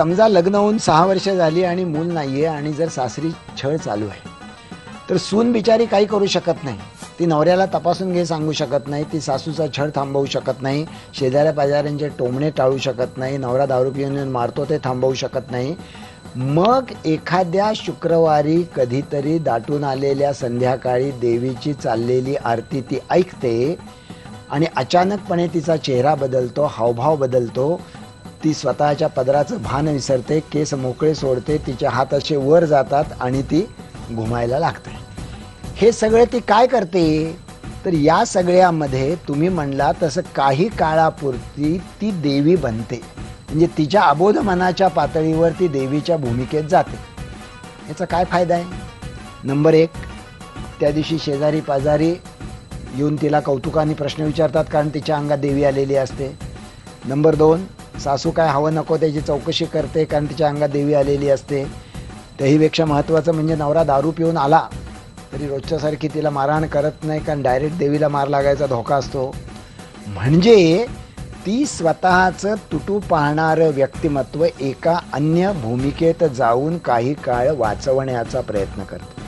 समजा लग्न होऊन सहा वर्ष झाली आणि मूल नाहीये आणि जर सासरी छळ चालू आहे तर सून बिचारी काही करू शकत नाही. ती नवऱ्याला तपासून घे सांगू शकत नाही ती सासूचा छळ थांबवू शकत नाही शेजाऱ्या पाजाऱ्यांचे टोमणे टाळू शकत नाही नवरा दारू पिऊन येऊन मारतो ते थांबवू शकत नाही. मग एखाद्या शुक्रवारी कधीतरी दाटून आलेल्या संध्याकाळी देवीची चाललेली आरती ती ऐकते आणि अचानकपणे तिचा चेहरा बदलतो हावभाव बदलतो ती स्वतःच्या पदराचं भान विसरते केस मोकळे सोडते तिचे हात असे वर जातात आणि ती घुमायला लागते. हे सगळं ती काय करते? तर या सगळ्यामध्ये तुम्ही म्हणला तसं काही काळापुरती ती देवी बनते. म्हणजे तिच्या अबोध मनाच्या पातळीवर ती देवीच्या भूमिकेत जाते. याचा काय फायदा आहे? नंबर एक त्या दिवशी शेजारी पाजारी येऊन तिला कौतुकाने प्रश्न विचारतात कारण तिच्या अंगात देवी आलेली असते. नंबर दोन सासू काय हवं नको त्याची चौकशी करते कारण तिच्या अंगात देवी आलेली असते. त्याहीपेक्षा महत्त्वाचं म्हणजे नवरा दारू पिऊन आला तरी रोजच्यासारखी तिला मारहाण करत नाही कारण डायरेक्ट देवीला मार लागायचा धोका असतो. म्हणजे ती स्वतःचं तुटू पाहणारं व्यक्तिमत्व एका अन्य भूमिकेत जाऊन काही काळ वाचवण्याचा प्रयत्न करते.